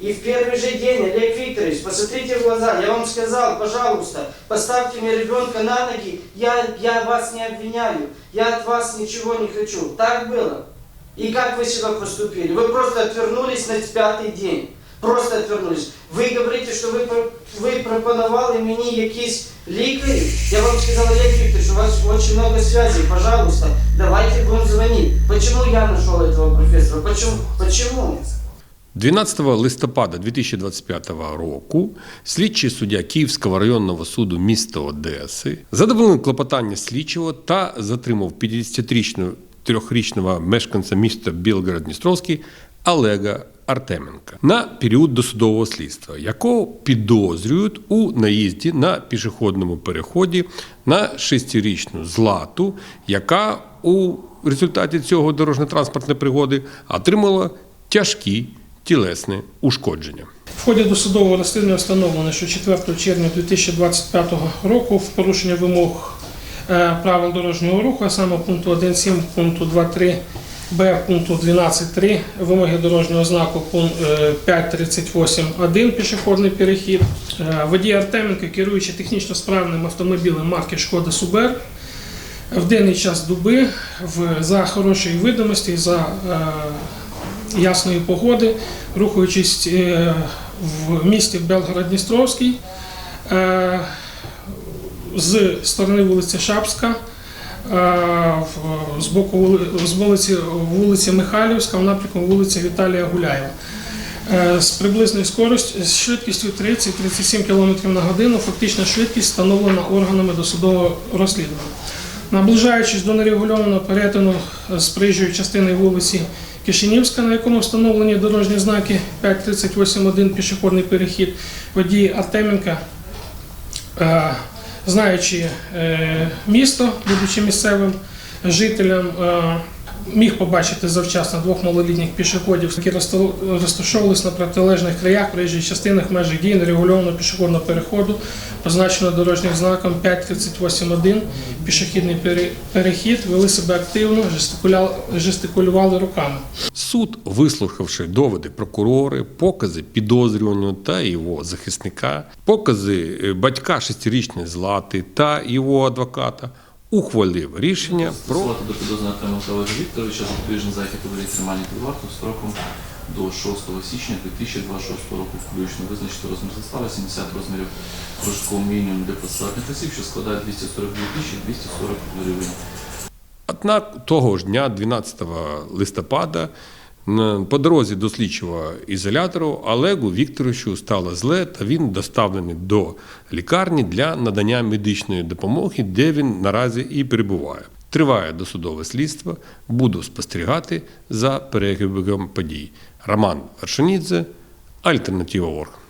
И в первый же день, Олег Викторович, посмотрите в глаза, я вам сказал, пожалуйста, поставьте мне ребенка на ноги, я, я вас не обвиняю, я от вас ничего не хочу. Так было? И как вы себя поступили? Вы просто отвернулись на пятый день. Просто отвернулись. Ви говорите, що ви, про- ви пропонували мені якісь лікарі. Я вам сказал, Олег Викторович, у вас очень много связей, пожалуйста, давайте будем звонить. Почему я нашел этого профессора? Почему? Почему? 12 листопада 2025 року слідчий суддя Київського районного суду міста Одеси задовольнив клопотання слідчого та затримав 53-річного трьохрічного мешканця міста Білгород-Дністровський Олега Артеменка на період досудового слідства, якого підозрюють у наїзді на пішохідному переході на шестирічну злату, яка у результаті цього дорожньо-транспортної пригоди отримала тяжкі тілесне ушкодження. В ході досудового розслідування встановлено, що 4 червня 2025 року в порушення вимог е, правил дорожнього руху, а саме пункту 1.7, пункту 2.3, Б пункту 12.3, вимоги дорожнього знаку пункт е, 5.38.1 пішохідний перехід. Е, Водій Артеменко, керуючи технічно справним автомобілем марки Шкода Субер, в денний час доби за хорошої видимості, за ясної погоди, рухаючись е, в місті Белгород-Дністровський е, з сторони вулиці Шапська, е, з боку з вулиці, вулиці Михайлівська в напрямку вулиці Віталія Гуляєва. З приблизною з швидкістю 30-37 км на годину фактична швидкість встановлена органами досудового розслідування. Наближаючись до нерегульованого перетину з проїжджої частини вулиці Кишинівська, на якому встановлені дорожні знаки 5.38.1 пішохідний перехід, водій Артеменка, е, знаючи е, місто, будучи місцевим жителем, е, міг побачити завчасно двох малолітніх пішоходів, які розташовувалися на протилежних краях проїжджої частини в межах дії нерегульованого пішохідного переходу, позначеного дорожнім знаком 5.38.1 пішохідний перехід, вели себе активно, жестикулювали руками. Суд, вислухавши доводи прокурори, покази підозрюваного та його захисника, покази е, батька шестирічної злати та його адвоката, ухвалив рішення про до підозрюваного Артема Вікторовича Вікторовича запобіжний захід у тримання під вартою строком до 6 січня 2026 року включно визначити розмір застави 70 розмірів прожиткового мінімуму для процесуальних осіб, що складає 242 тисячі 240 гривень. Однак того ж дня, 12 листопада, по дорозі до слідчого ізолятору Олегу Вікторовичу стало зле, та він доставлений до лікарні для надання медичної допомоги, де він наразі і перебуває. Триває досудове слідство. Буду спостерігати за перебігом подій. Роман Вершинідзе, Альтернатива Орг.